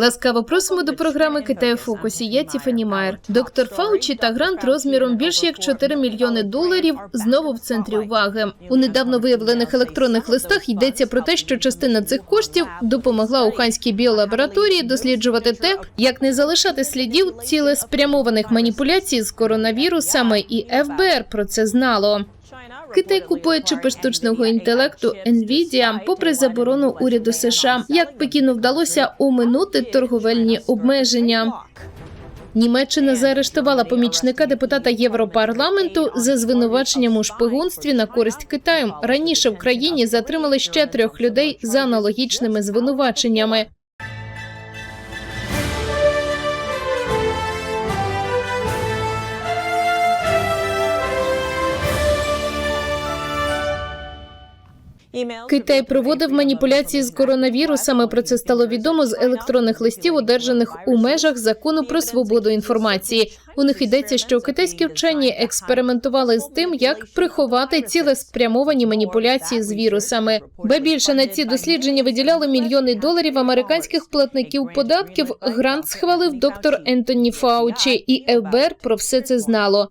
Ласкаво просимо до програми Китай у фокусі. Я Тіфані Майер. Доктор Фаучі та грант розміром більш як 4 мільйони доларів знову в центрі уваги. У недавно виявлених електронних листах йдеться про те, що частина цих коштів допомогла уханській біолабораторії досліджувати те, як не залишати слідів цілеспрямованих маніпуляцій з коронавірусами, і ФБР про це знало. Китай купує чипи штучного інтелекту Nvidia попри заборону уряду США. Як Пекіну вдалося оминути торговельні обмеження? Німеччина заарештувала помічника депутата Європарламенту за звинуваченням у шпигунстві на користь Китаю. Раніше в країні затримали ще трьох людей за аналогічними звинуваченнями. Китай проводив маніпуляції з коронавірусами. Про це стало відомо з електронних листів, одержаних у межах закону про свободу інформації. У них йдеться, що китайські вчені експериментували з тим, як приховати цілеспрямовані маніпуляції з вірусами. Ба більше на ці дослідження виділяли мільйони доларів американських платників податків. Грант схвалив доктор Ентоні Фаучі, і ФБР про все це знало.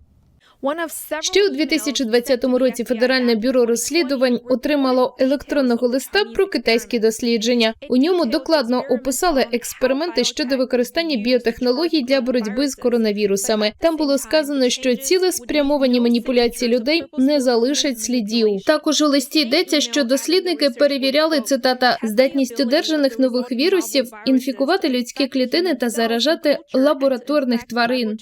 Ще у 2020 році Федеральне бюро розслідувань отримало електронного листа про китайські дослідження. У ньому докладно описали експерименти щодо використання біотехнологій для боротьби з коронавірусами. Там було сказано, що цілеспрямовані маніпуляції людей не залишать слідів. Також у листі йдеться, що дослідники перевіряли цитата здатність одержаних нових вірусів інфікувати людські клітини та заражати лабораторних тварин.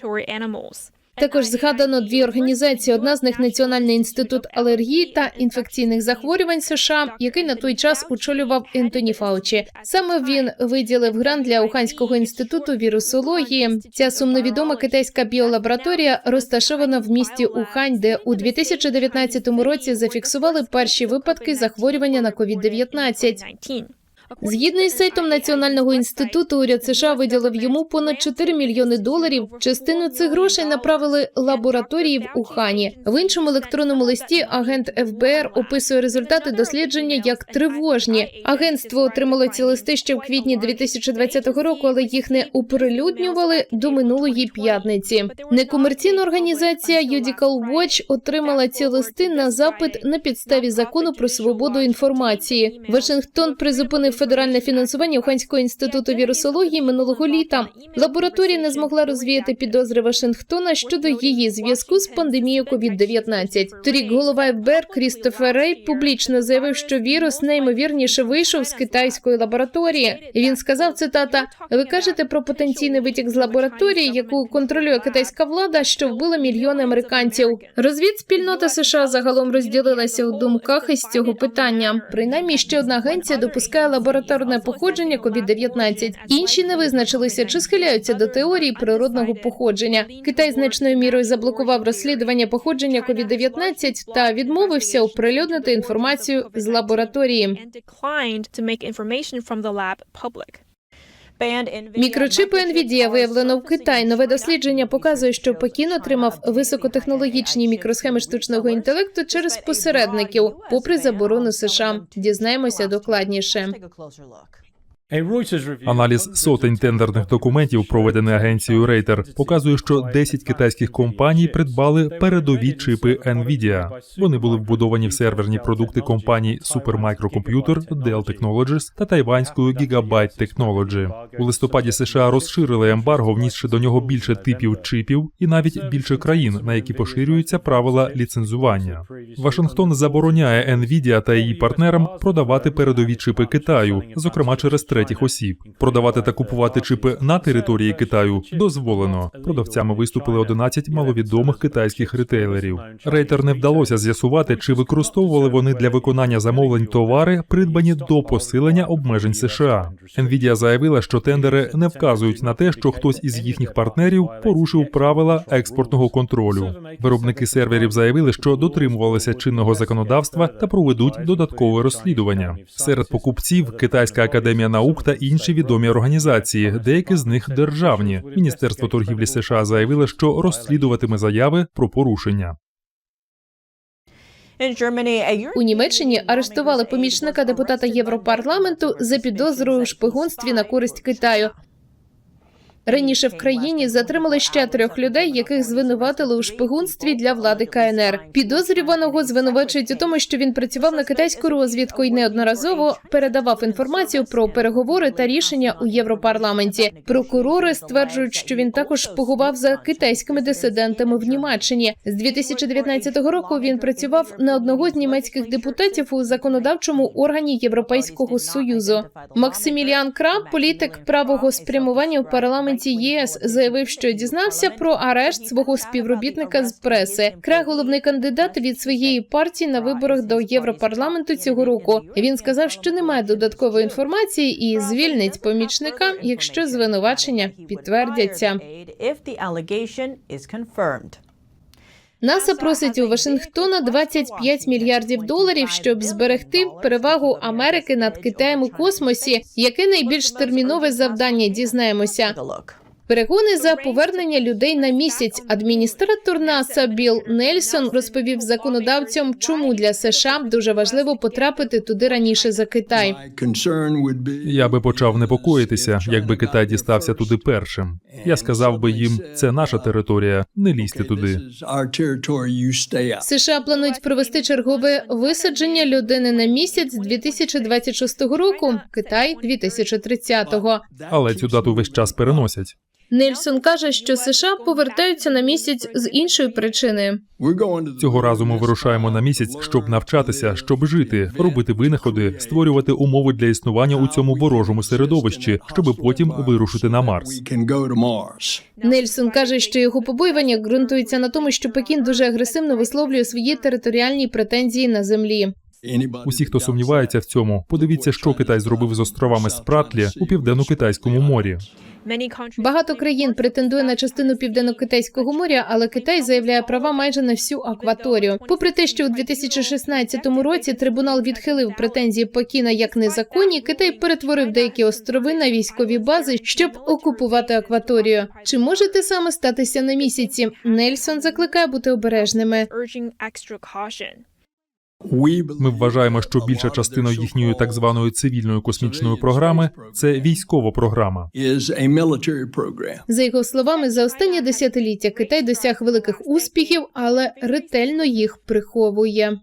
Також згадано дві організації. Одна з них Національний інститут алергії та інфекційних захворювань США, який на той час очолював Ентоні Фаучі. Саме він виділив грант для Уханського інституту вірусології. Ця сумновідома китайська біолабораторія розташована в місті Ухань, де у 2019 році зафіксували перші випадки захворювання на COVID-19. Згідно із сайтом Національного інституту, уряд США виділив йому понад 4 мільйони доларів. Частину цих грошей направили лабораторії в Ухані. В іншому електронному листі агент ФБР описує результати дослідження як тривожні. Агентство отримало ці листи ще в квітні 2020 року, але їх не оприлюднювали до минулої п'ятниці. Некомерційна організація Юдікал Watch отримала ці листи на запит на підставі закону про свободу інформації. Вашингтон призупинив федеральне фінансування Уханського інституту вірусології минулого літа. Лабораторія не змогла розвіяти підозри Вашингтона щодо її зв'язку з пандемією COVID-19. Торік голова ФБР Крістофер Рей публічно заявив, що вірус неймовірніше вийшов з китайської лабораторії. Він сказав цитата: Ви кажете про потенційний витік з лабораторії, яку контролює китайська влада, що вбила мільйони американців. Розвідспільнота США загалом розділилася у думках із цього питання. Принаймні, ще одна агенція допускає лабораторне походження COVID-19. Інші не визначилися чи схиляються до теорії природного походження. Китай значною мірою заблокував розслідування походження COVID-19 та відмовився оприлюднити інформацію з лабораторії. Мікрочипи NVIDIA виявлено в Китаї. Нове дослідження показує, що Пекін отримав високотехнологічні мікросхеми штучного інтелекту через посередників, попри заборону США. Дізнаємося докладніше. Аналіз сотень тендерних документів, проведений агенцією Рейтер, показує, що 10 китайських компаній придбали передові чипи NVIDIA. Вони були вбудовані в серверні продукти компаній Supermicro Computer, Dell Technologies та тайванської Gigabyte Technology. У листопаді США розширили ембарго, внісши до нього більше типів чипів і навіть більше країн, на які поширюються правила ліцензування. Вашингтон забороняє NVIDIA та її партнерам продавати передові чипи Китаю, зокрема через третіх осіб. Продавати та купувати чипи на території Китаю дозволено. Продавцями виступили 11 маловідомих китайських ретейлерів. Рейтер не вдалося з'ясувати, чи використовували вони для виконання замовлень товари, придбані до посилення обмежень США. Nvidia заявила, що тендери не вказують на те, що хтось із їхніх партнерів порушив правила експортного контролю. Виробники серверів заявили, що дотримувалися чинного законодавства та проведуть додаткове розслідування. Серед покупців Китайська академія наук та інші відомі організації, деякі з них державні. Міністерство торгівлі США заявило, що розслідуватиме заяви про порушення. У Німеччині арештували помічника депутата Європарламенту за підозрою у шпигунстві на користь Китаю. Раніше в країні затримали ще трьох людей, яких звинуватили у шпигунстві для влади КНР. Підозрюваного звинувачують у тому, що він працював на китайську розвідку і неодноразово передавав інформацію про переговори та рішення у Європарламенті. Прокурори стверджують, що він також шпигував за китайськими дисидентами в Німеччині. З 2019 року він працював на одного з німецьких депутатів у законодавчому органі Європейського союзу. Максиміліан Краб, політик правого спрямування в парламенті ЄС, заявив, що дізнався про арешт свого співробітника з преси. Кра головний кандидат від своєї партії на виборах до Європарламенту цього року. Він сказав, що немає додаткової інформації і звільнить помічника, якщо звинувачення підтвердяться. НАСА просить у Вашингтона 25 мільярдів доларів, щоб зберегти перевагу Америки над Китаєм у космосі. Яке найбільш термінове завдання? Дізнаємося. Перегони за повернення людей на місяць. Адміністратор НАСА Білл Нельсон розповів законодавцям, чому для США дуже важливо потрапити туди раніше за Китай. Я би почав непокоїтися, якби Китай дістався туди першим. Я сказав би їм, це наша територія, не лізьте туди. США планують провести чергове висадження людини на місяць 2026 року. Китай 2030-го. Але цю дату весь час переносять. Нельсон каже, що США повертаються на місяць з іншої причини. Цього разу ми вирушаємо на місяць, щоб навчатися, щоб жити, робити винаходи, створювати умови для існування у цьому ворожому середовищі, щоб потім вирушити на Марс. Нельсон каже, що його побоювання ґрунтується на тому, що Пекін дуже агресивно висловлює свої територіальні претензії на землі. Усі, хто сумнівається в цьому, подивіться, що Китай зробив з островами Спратлі у південно-китайському морі. Багато країн претендує на частину південно-китайського моря, але Китай заявляє права майже на всю акваторію. Попри те, що у 2016 році трибунал відхилив претензії Пекіна як незаконні, Китай перетворив деякі острови на військові бази, щоб окупувати акваторію. Чи може те саме статися на місяці? Нельсон закликає бути обережними. Ми вважаємо, що більша частина їхньої так званої цивільної космічної програми це військова програма. За його словами, за останнє десятиліття Китай досяг великих успіхів, але ретельно їх приховує.